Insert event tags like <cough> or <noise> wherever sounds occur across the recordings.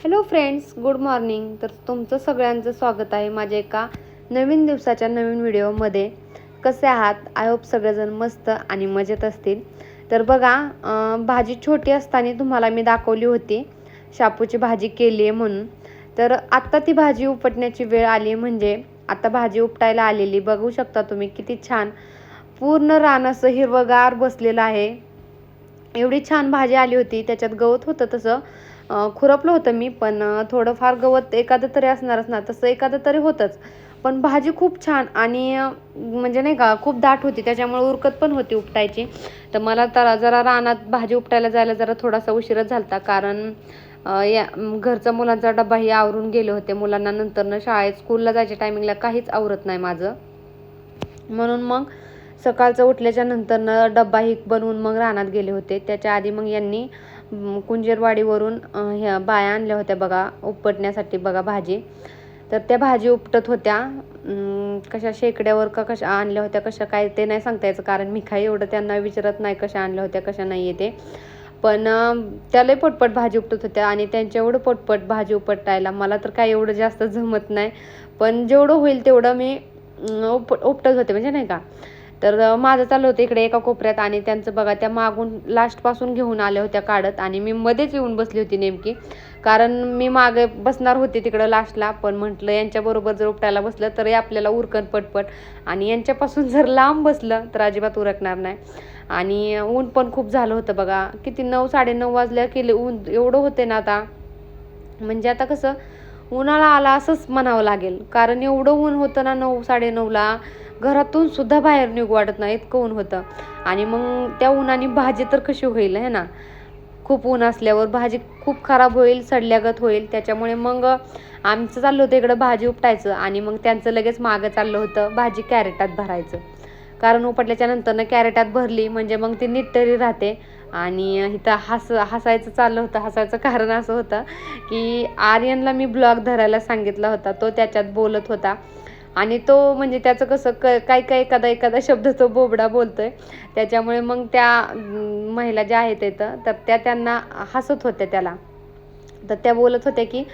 Hello friends good morning तर तुमचं सगळ्यांचं स्वागत आहे माझ्या एका नवीन दिवसाच्या नवीन व्हिडिओमध्ये. कसे आहात? आय होप सगळेजण मस्त आणि मजेत असतील. तर बघा भाजी छोटी असताना तुम्हाला मी दाखवली होती. शापूची भाजी केली आहे म्हणून. तर आत्ता ती भाजी उपटण्याची वेळ आली म्हणजे आता भाजी उपटायला आलेली. बघू शकता तुम्ही किती छान पूर्ण रान असं हिरवगार बसलेलं आहे. एवढी छान भाजी आली होती त्याच्यात गवत होतं तसं. खुरपलं होतं मी पण थोडंफार गवत एखादं तरी असणारच ना तसं एखादं तरी होतंच. पण भाजी खूप छान आणि म्हणजे नाही का खूप दाट होती त्याच्यामुळे उरकत पण होती उपटायची. तर मला तर जरा रानात भाजी उपटायला जायला जरा थोडासा उशीरच झालता कारण या घरचा मुलांचा डबाही आवरून गेले होते. मुलांना नंतरनं शाळेत स्कूलला जायच्या टायमिंगला काहीच आवरत नाही माझं. म्हणून मग सकाळचं उठल्याच्या नंतरनं डब्बाही बनवून मग रानात गेले होते. त्याच्या आधी मग यांनी कुंजेरवाडीवरून ह्या बाया आणल्या होत्या बघा उपटण्यासाठी बघा भाजी. तर त्या भाजी उपटत होत्या. कशा शेकड्यावर का कशा आणल्या होत्या कशा काय ते नाही सांगता यायचं कारण मी काही एवढं त्यांना विचारत नाही कशा आणल्या होत्या कशा नाही आहे ते. पण त्यालाही पटपट भाजी उपटत होत्या आणि त्यांच्या एवढं पटपट भाजी उपटायला मला तर काय एवढं जास्त जमत नाही. पण जेवढं होईल तेवढं मी उपट उप उपटत होते म्हणजे नाही का. तर माझं चालू होतं इकडे एका कोपऱ्यात आणि त्यांचं बघा त्या मागून लास्टपासून घेऊन आल्या होत्या काढत आणि मी मध्येच येऊन बसली होती नेमकी. कारण मी मागे बसणार होते तिकडं लास्टला पण म्हटलं यांच्याबरोबर जर उपटायला बसलं तरी आपल्याला उरकन पटपट. आणि यांच्यापासून जर लांब बसलं तर अजिबात उरकणार नाही. आणि ऊन पण खूप झालं होतं बघा. किती नऊ साडेनऊ वाजल्या केले ऊन एवढं होते ना आता. म्हणजे आता कसं उन्हाळा आला असंच म्हणावं लागेल. कारण एवढं ऊन होतं ना नऊ साडेनऊला. घरातून सुद्धा बाहेर निघू वाटत नाही इतकं ऊन होतं. आणि मग त्या उन्हाने भाजी तर कशी होईल है ना? खूप ऊन असल्यावर भाजी खूप खराब होईल सडल्यागत होईल. त्याच्यामुळे मग आमचं चाललं होतं इकडं भाजी उपटायचं आणि मग त्यांचं लगेच मागं चाललं होतं भाजी कॅरेटात भरायचं. कारण उपटल्याच्या नंतरनं कॅरेटात भरली म्हणजे मग ती निट्टरी राहते. आणि इथं हस हसायचं चाललं होतं. हसायचं कारण असं होतं की आर्यनला मी ब्लॉग धरायला सांगितला होता. तो त्याच्यात बोलत होता. आणि तो म्हणजे त्याचं कसं क काय काय एखादा एखादा शब्द तो बोबडा बोलतोय. त्याच्यामुळे मग त्या महिला ज्या आहेत इथं तर त्या त्यांना हसत होत्या त्याला. तर त्या बोलत होत्या की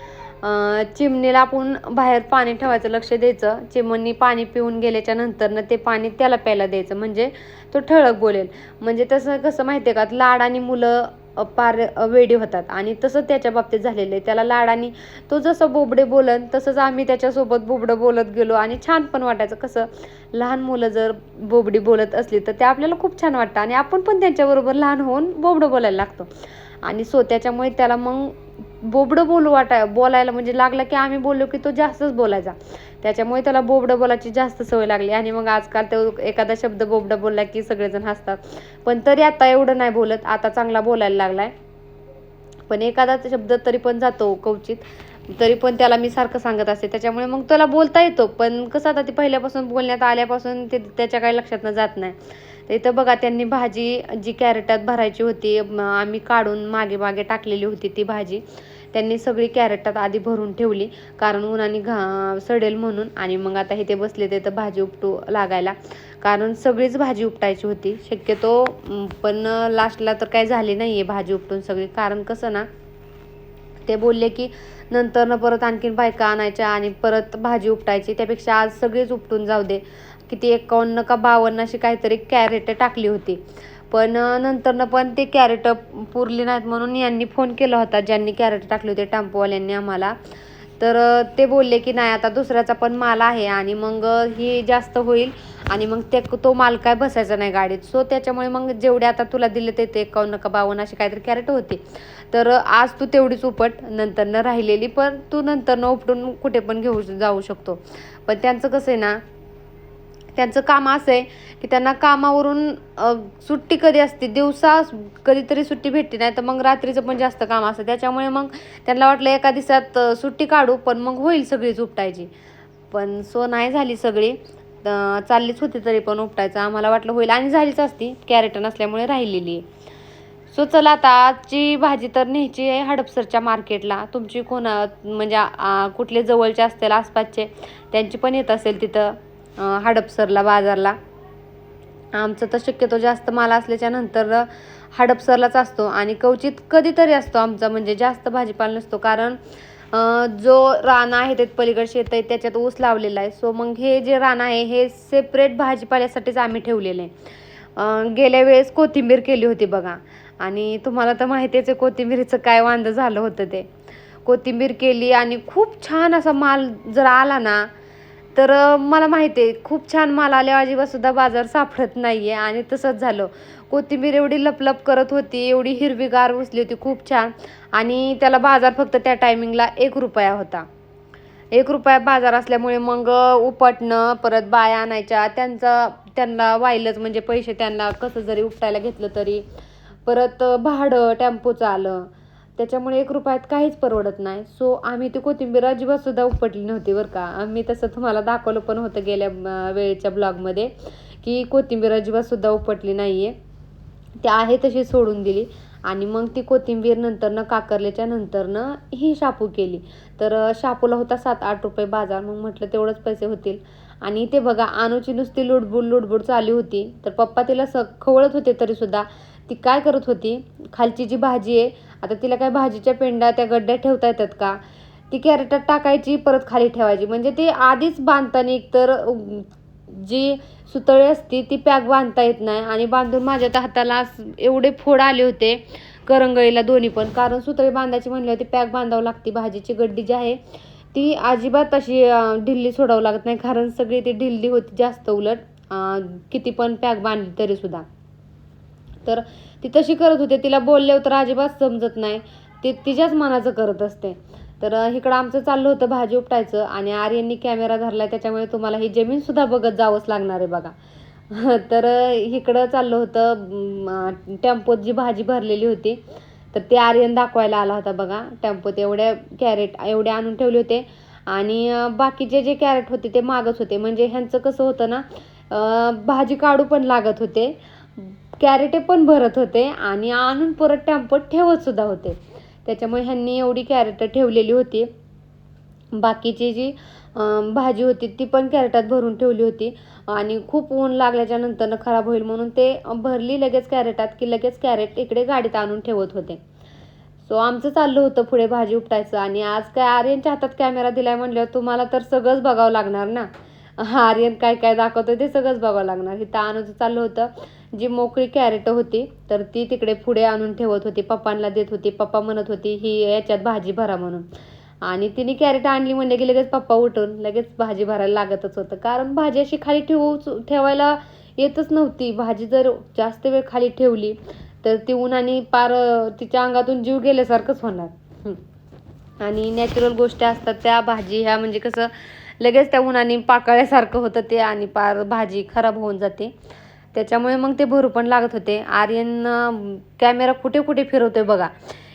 चिमणीला आपण बाहेर पाणी ठेवायचं लक्ष द्यायचं. चिमणी पाणी पिऊन गेल्याच्या नंतरनं ते पाणी त्याला प्यायला द्यायचं. म्हणजे तो ठळक बोलेल. म्हणजे तसं कसं माहिती आहे का? लाड आणि मुलं पार वेडी होतात. आणि तसं त्याच्या बाबतीत झालेलं आहे. त्याला लाडानी तो जसं बोबडे बोलन तसंच आम्ही त्याच्यासोबत बोबडं बोलत गेलो. आणि छान पण वाटायचं. कसं लहान मुलं जर बोबडी बोलत असली तर ते आपल्याला खूप छान वाटतं. आणि आपण पण त्यांच्याबरोबर लहान होऊन बोबडं बोलायला लागतो. आणि सो त्याच्यामुळे त्याला मग बोबडं बोलू वाटाय बोलायला म्हणजे लागलं की आम्ही बोललो की तो जास्तच बोलायचा. त्याच्यामुळे त्याला बोबडं बोलायची जास्त सवय लागली. आणि मग आजकाल तो एखादा शब्द बोबडा बोलला की सगळेजण हसतात. पण तरी आता एवढं नाही बोलत आता चांगला बोलायला लागलाय. पण एखादा शब्द तरी पण जातो कवचित. तरी पण त्याला मी सारखं सांगत असते. त्याच्यामुळे मग त्याला बोलता येतो. पण कसं आता ती पहिल्यापासून बोलण्यात आल्यापासून ते त्याच्या काही लक्षात जात नाही. तर इथं बघा त्यांनी भाजी जी कॅरेटात भरायची होती आम्ही काढून मागे मागे टाकलेली होती ती भाजी. त्यांनी सगळी कॅरेटात आधी भरून ठेवली. कारण उन्हाने घा सडेल म्हणून. आणि मग आता इथे बसले ते तर भाजी उपटू लागायला. कारण सगळीच भाजी उपटायची होती. शक्यतो पण लास्टला तर काही झाली नाही आहे भाजी उपटून सगळी. कारण कसं ना ते बोलले की नंतर न परत आणखीन बायका आणायच्या आणि परत भाजी उपटायची. त्यापेक्षा आज सगळीच उपटून जाऊ दे. किती एकावन्न का बावन्न अशी काहीतरी कॅरेट टाकली होती. पण नंतरनं पण ते कॅरेट पुरली नाहीत म्हणून यांनी फोन केला होता. ज्यांनी कॅरेट टाकले होते टेम्पोवाल्यांनी आम्हाला. तर ते बोलले की नाही आता दुसऱ्याचा पण माल आहे आणि मग ही जास्त होईल आणि मग ते तो माल काय बसायचा नाही गाडीत. सो त्याच्यामुळे मग जेवढे आता तुला दिले ते ते एकावन्न का बावन्न अशी काहीतरी कॅरेट होते. तर आज तू तेवढीच उपट नंतरनं राहिलेली पण तू नंतरनं उपटून कुठे पण घेऊ जाऊ शकतो. पण त्यांचं कसं आहे ना त्यांचं काम असं आहे की त्यांना कामावरून सुट्टी कधी असते दिवसा कधीतरी सुट्टी भेटते नाही तर मग रात्रीचं पण जास्त काम असतं. त्याच्यामुळे मग त्यांना वाटलं एका दिवसात सुट्टी काढू पण मग होईल सगळीच उपटायची पण सो नाही झाली सगळी. चाललीच होती तरी पण उपटायचं. आम्हाला वाटलं होईल आणि झालीच असती. कॅरेट नसल्यामुळे राहिलेली. आहे सो चला आता आजची भाजी तर न्यायची आहे हडपसरच्या मार्केटला. तुमची कोण म्हणजे कुठले जवळचे असतील आसपासचे त्यांची पण येत असेल तिथं. हडपसरला बाजारला. आमचं तर शक्यतो जास्त माल असल्याच्या नंतर हडपसरलाच असतो आणि कवचित कधीतरी असतो आमचा म्हणजे जास्त भाजीपाला नसतो. कारण जो रान आहे ते पलीकडे शेत आहे त्याच्यात ऊस लावलेला आहे. सो मग हे जे रान आहे हे सेपरेट भाजीपाल्यासाठीच आम्ही ठेवलेलं. आहे गेल्या वेळेस कोथिंबीर केली होती बघा. आणि तुम्हाला तर माहितीच आहे कोथिंबीरीचं काय वांदं झालं होतं ते. कोथिंबीर केली आणि खूप छान असा माल जर आला ना तर मला माहिती आहे खूप छान माल आल्यावर सुद्धा बाजार सापडत नाही आहे आणि तसंच झालं. कोथिंबीर एवढी लपलप करत होती एवढी हिरवीगार बसली होती खूप छान. आणि त्याला बाजार फक्त त्या टायमिंगला एक रुपया होता. एक रुपया बाजार असल्यामुळे मग उपटणं परत बाया आणायच्या त्यांचा त्यांना वाहिलंच. म्हणजे पैसे त्यांना कसं जरी उपटायला घेतलं तरी. परत भाडं टेम्पोचं आलं. त्याच्यामुळे एक रुपयात काहीच परवडत नाही. सो आम्ही ती कोथिंबीर अजिबातसुद्धा उपटली नव्हती बरं का. आम्ही तसं तुम्हाला दाखवलं पण होतं गेल्या वेळेच्या ब्लॉगमध्ये की कोथिंबीर अजिबातसुद्धा उपटली नाही आहे ती आहे तशी सोडून दिली. आणि मग ती कोथिंबीर नंतरनं काकरल्याच्या नंतरनं ही शापू केली. तर शापूला होता सात आठ रुपये बाजार. मग म्हटलं तेवढंच पैसे होतील. आणि ते बघा अनुची नुसती लुडबुड लुडबुड चालू होती. तर पप्पा तिला स खवळत होते तरीसुद्धा ती काय करत होती? खालची जी भाजी आहे आता तिला काय भाजीच्या पेंडा त्या गड्ड्यात ठेवता येतात का? ती कॅरेटात टाकायची परत खाली ठेवायची. म्हणजे ते आधीच बांधताना एकतर जी सुतळी असती ती पॅक बांधता येत नाही. आणि बांधून माझ्या त्या हाताला एवढे फोड आले होते करंगळीला दोन्ही पण. कारण सुतळी बांधायची म्हणल्यावर ती पॅक बांधावं लागते. भाजीची गड्डी जी आहे ती अजिबात अशी ढिल्ली सोडावं लागत नाही. कारण सगळी ती ढिल्ली होती जास्त उलट. किती पण पॅक बांधली तरीसुद्धा तर ती तशी करत होते. तिला बोलले तर अजिबात समजत नाही. ती तिच्याच मनाचं करत असते. तर इकडं आमचं चाललं होतं भाजी उपटायचं आणि आर्यननी कॅमेरा धरला त्याच्यामुळे तुम्हाला ही जमीनसुद्धा बघत जावंच लागणार आहे बघा. <laughs> तर इकडं चाललं होतं टेम्पोत जी भाजी भरलेली होती तर ते आर्यन दाखवायला आला होता बघा. टेम्पोत एवढ्या कॅरेट एवढे आणून ठेवले होते. आणि बाकीचे जे कॅरेट होते ते मागत होते. म्हणजे ह्यांचं कसं होतं ना भाजी काढू पण लागत होते. कॅरेटे पण भरत होते आणि आणून परत टेम्पोत ठेवत सुद्धा होते. त्याच्यामुळे ह्यांनी एवढी कॅरेट ठेवलेली होती. बाकीची जी भाजी होती ती पण कॅरेटात भरून ठेवली होती. आणि खूप ऊन लागल्याच्या नंतरनं खराब होईल म्हणून ते भरली लगेच कॅरेटात की लगेच कॅरेट इकडे गाडीत आणून ठेवत होते. सो आमचं चाललं होतं पुढे भाजी उपटायचं आणि आज काय आर्यनच्या हातात कॅमेरा दिलाय म्हणल्यावर तुम्हाला तर सगळंच बघावं लागणार ना? आर्यन काय काय दाखवतं ते सगळंच बघावं लागणार. इथं आणूचं चाललं होतं. जी मोकळी कॅरेट होती तर ती तिकडे पुढे आणून ठेवत होती पप्पांना देत होती पप्पा म्हणत होती ही याच्यात भाजी भरा म्हणून. आणि तिने कॅरेट आणली म्हणजे की लगेच पप्पा उठून लगेच भाजी भरायला लागतच होतं. कारण भाजी अशी खाली ठेवू ठेवायला येतच नव्हती. भाजी जर जास्त वेळ खाली ठेवली तर ती उन्हाने पार तिच्या अंगातून जीव गेल्यासारखंच होणार. आणि नॅचरल गोष्टी असतात त्या भाजी ह्या म्हणजे कसं लगेच त्या उन्हाने पाकळ्यासारखं होतं ते आणि पार भाजी खराब होऊन जाते. त्याच्यामुळे मग ते भरू पण लागत होते. आर्यन कॅमेरा कुठे कुठे फिरवतोय बघा.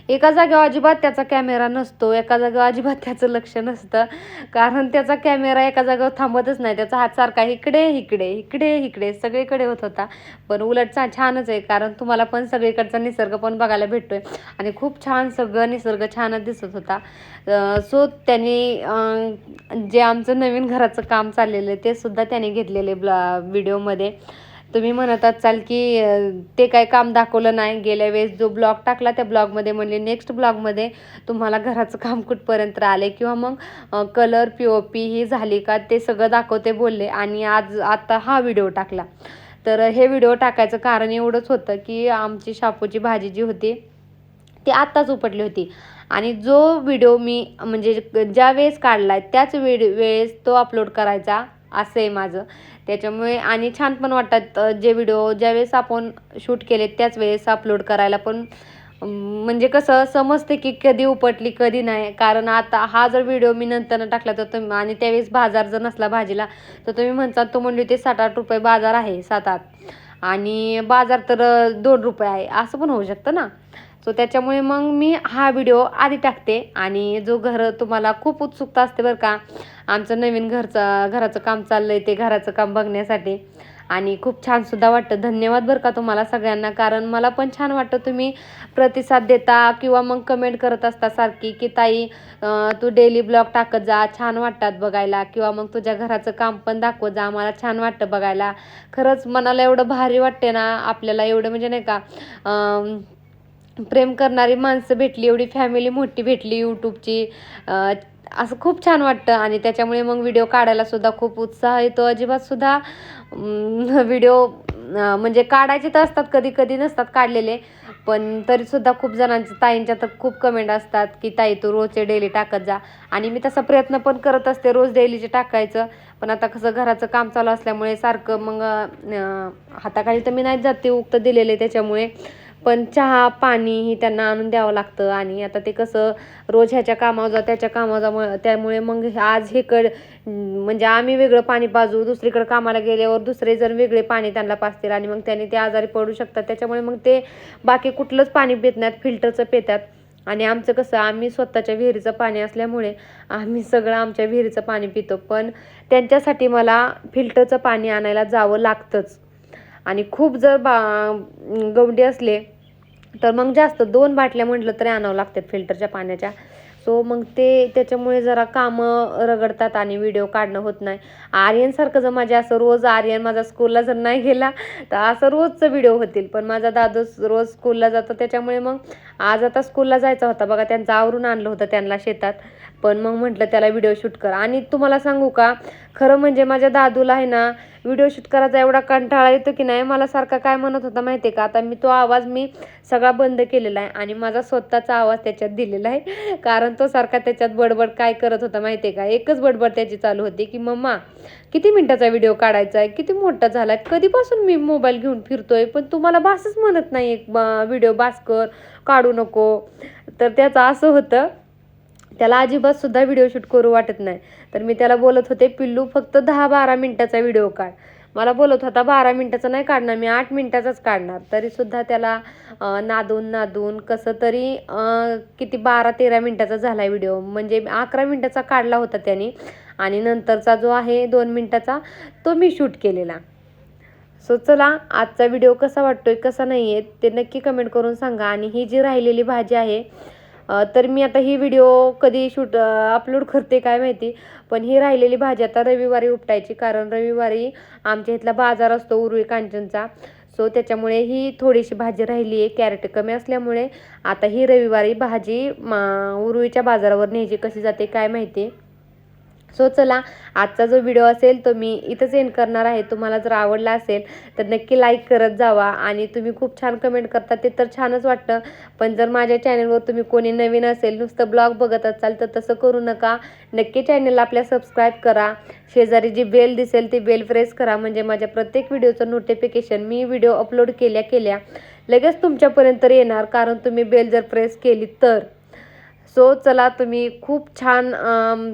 एका जागेवर अजिबात त्याचा कॅमेरा नसतो एका जागेवर अजिबात त्याचं लक्ष नसतं. कारण त्याचा कॅमेरा एका जागेवर थांबतच नाही. त्याचा हात सारखा इकडे इकडे इकडे इकडे सगळीकडे होत होता. पण उलट छानच आहे. कारण तुम्हाला पण सगळीकडचा निसर्ग पण बघायला भेटतोय. आणि खूप छान सगळं निसर्ग छानच दिसत होता. सो त्यांनी जे आमचं नवीन घराचं काम चाललेलं आहे ते सुद्धा त्याने घेतलेले ब्ला व्हिडिओमध्ये तुम्ही म्हणत असाल की ते काय काम दाखवलं नाही. गेल्या वेळेस जो ब्लॉग टाकला त्या ब्लॉगमध्ये म्हणले नेक्स्ट ब्लॉगमध्ये तुम्हाला घराचं काम कुठपर्यंत आले किंवा मग कलर पी ओ पी ही झाली का ते सगळं दाखवते बोलले. आणि आज आता हा व्हिडिओ टाकला. तर हे व्हिडिओ टाकायचं कारण एवढंच होतं की आमची शापूची भाजी जी होती ती आत्ताच उपटली होती. आणि जो व्हिडिओ मी म्हणजे ज्या वेळेस काढला आहे त्याच वेळ वेळेस तो अपलोड करायचा. असं आहे माझं. त्याच्यामुळे आणि छान पण वाटतात जे व्हिडिओ ज्यावेळेस आपण शूट केले त्याच वेळेस अपलोड करायला. पण म्हणजे कसं समजते की कधी उपटली कधी नाही. कारण आता हा जर व्हिडिओ मी नंतर टाकला तर तुम्ही आणि त्यावेळेस बाजार जर नसला भाजीला तर तुम्ही म्हणता तो म्हणली ते सात आठ रुपये बाजार आहे सात आठ. आणि बाजार तर दोन रुपये आहे. असं पण होऊ शकतं ना? सो त्याच्यामुळे मग मी हा व्हिडिओ आधी टाकते आणि जो घर तुम्हाला खूप उत्सुकता असते बरं का आमचं नवीन घरचं घराचं काम चाललं आहे ते घराचं काम बघण्यासाठी. आणि खूप छानसुद्धा वाटतं. धन्यवाद बरं का तुम्हाला सगळ्यांना कारण मला पण छान वाटतं तुम्ही प्रतिसाद देता किंवा मग कमेंट करत असता सारखी की ताई तू डेली ब्लॉग टाकत जा छान वाटतात बघायला. किंवा मग तुझ्या घराचं काम पण दाखवत जा आम्हाला छान वाटतं बघायला. खरंच मनाला एवढं भारी वाटते ना आपल्याला एवढं म्हणजे नाही का प्रेम करणारी माणसं भेटली एवढी फॅमिली मोठी भेटली यूट्यूबची असं खूप छान वाटतं आणि त्याच्यामुळे मग व्हिडिओ काढायला सुद्धा खूप उत्साह येतो. अजिबात सुद्धा व्हिडिओ म्हणजे काढायचे तर असतात कधी कधी नसतात काढलेले पण तरीसुद्धा खूप जणांचे ताईंच्या तर खूप कमेंट असतात की ताई तू रोजचे डेली टाकत जा. आणि मी तसा प्रयत्न पण करत असते रोज डेलीचे टाकायचं. पण आता कसं घराचं काम चालू असल्यामुळे सारखं मग हाताखाली तर मी नाही जाते उक्त दिलेले त्याच्यामुळे. पण चहा पाणी ही त्यांना आणून द्यावं लागतं आणि आता ते कसं रोज ह्याच्या कामावर जा त्याच्या कामावर जा त्यामुळे मग आज हे कड म्हणजे आम्ही वेगळं पाणी पाजू दुसरीकडे कामाला गेल्यावर दुसरे जण वेगळे पाणी त्यांना पाजतील आणि मग त्यांनी ते आजारी पडू शकतात. त्याच्यामुळे मग ते बाकी कुठलंच पाणी पित नाहीत फिल्टरचं पितात. आणि आमचं कसं आम्ही स्वतःच्या विहिरीचं पाणी असल्यामुळे आम्ही सगळं आमच्या विहिरीचं पाणी पितो. पण त्यांच्यासाठी मला फिल्टरचं पाणी आणायला जावं लागतंच. आणि खूप जर बा गवंडी असले तर मग जास्त दोन बाटल्या म्हटलं तरी आणावं लागतात फिल्टरच्या पाण्याच्या. सो मग ते त्याच्यामुळे जरा कामं रगडतात आणि व्हिडिओ काढणं होत नाही. आर्यनसारखं जर माझ्या असं रोज आर्यन माझा स्कूलला जर नाही गेला तर असं रोजचं व्हिडिओ होतील. पण माझा दादू रोज स्कूलला जातो त्याच्यामुळे मग आज आता स्कूलला जायचा होता. बघा त्यांचं आवरून आणलं होतं त्यांना शेतात. पण मग म्हटलं त्याला व्हिडिओ शूट कर. आणि तुम्हाला सांगू का खरं म्हणजे माझ्या दादूला आहे ना व्हिडिओ शूट करायचा एवढा कंटाळा येतो की नाही मला सारखा काय म्हणत होता माहिती आहे का? आता मी तो आवाज मी सगळा बंद केलेला आहे आणि माझा स्वतःचा आवाज त्याच्यात दिलेला आहे. कारण तो सारखा त्याच्यात बडबड काय करत होता माहिती आहे का? एकच बडबड त्याची चालू होती की मम्मा किती मिनटाचा व्हिडिओ काढायचा आहे किती मोठा झाला आहे कधीपासून मी मोबाईल घेऊन फिरतोय? पण तुम्हाला बासच म्हणत नाही एक व्हिडिओ बास कर काढू नको. तर त्याचं असं होतं. त्याला अजिबात सुद्धा व्हिडिओ शूट करू वाटत नाही. तर मी त्याला बोलत होते पिल्लू फक्त दहा बारा मिनिटाचा व्हिडिओ काढ. मला बोलत होता बारा मिनिटाचा नाही काढणार मी आठ मिनिटाचाच काढणार. तरीसुद्धा त्याला नादून नादून कसं तरी किती बारा तेरा मिनिटाचा झाला व्हिडिओ म्हणजे अकरा मिनिटाचा काढला होता त्याने. आणि नंतरचा जो आहे दोन मिनिटाचा तो मी शूट केलेला. सो चला आजचा व्हिडिओ कसा वाटतोय कसा नाही आहे ते नक्की कमेंट करून सांगा. आणि ही जी राहिलेली भाजी आहे तर मी आता ही व्हिडिओ कधी शूट अपलोड करते काय माहिती. पण ही राहिलेली भाजी आता रविवारी उपटायची. कारण रविवारी आमच्या इथला बाजार असतो उरुळी कांचनचा. सो त्याच्यामुळे ही थोडीशी भाजी राहिली आहे कॅरेट कमी असल्यामुळे आता ही रविवारी भाजी मा उरुळीच्या बाजारावर न्यायची कशी जाते काय माहिती. सो चला आजचा जो व्हिडिओ असेल तो मी इथंच एंड करणार आहे. तुम्हाला जर आवडला असेल तर नक्की लाईक करत जावा आणि तुम्ही खूप छान कमेंट करता ते तर छानच वाटतं. पण जर माझ्या चॅनलवर तुम्ही कोणी नवीन असेल नुसतं ब्लॉग बघत असाल तर तसं करू नका. नक्की चॅनलला आपल्या सबस्क्राईब करा. शेजारी जी बेल दिसेल ती बेल प्रेस करा. म्हणजे माझ्या प्रत्येक व्हिडिओचं नोटिफिकेशन मी व्हिडिओ अपलोड केल्या केल्या लगेच तुमच्यापर्यंत येणार. कारण तुम्ही बेल जर प्रेस केली तर. सो चला तुम्ही खूप छान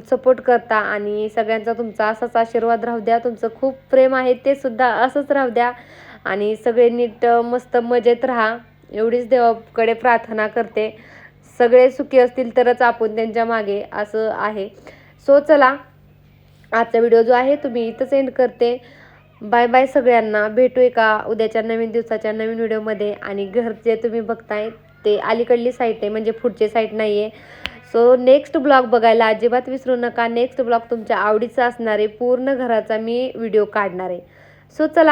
सपोर्ट करता आणि सगळ्यांचा तुमचा असाच आशीर्वाद राहू द्या. तुमचं खूप प्रेम आहे ते सुद्धा असंच राहू द्या. आणि सगळे नीट मस्त मजेत राहा. एवढीच देवाकडे प्रार्थना करते. सगळे सुखी असतील तरच आपण त्यांच्या मागे असं आहे. सो चला आजचा व्हिडिओ जो आहे तुम्ही इथंच एंड करते. बाय बाय सगळ्यांना. भेटू एका उद्याच्या नवीन दिवसाच्या नवीन व्हिडिओमध्ये. आणि घर जे तुम्ही बघताय ते अलीकडली साईट आहे म्हणजे पुढची साईट नाही आहे सो नेक्स्ट ब्लॉग बघायला अजिबात विसरू नका. नेक्स्ट ब्लॉग तुमच्या आवडीचा असणार आहे पूर्ण घराचा मी व्हिडिओ काढणार आहे. सो चला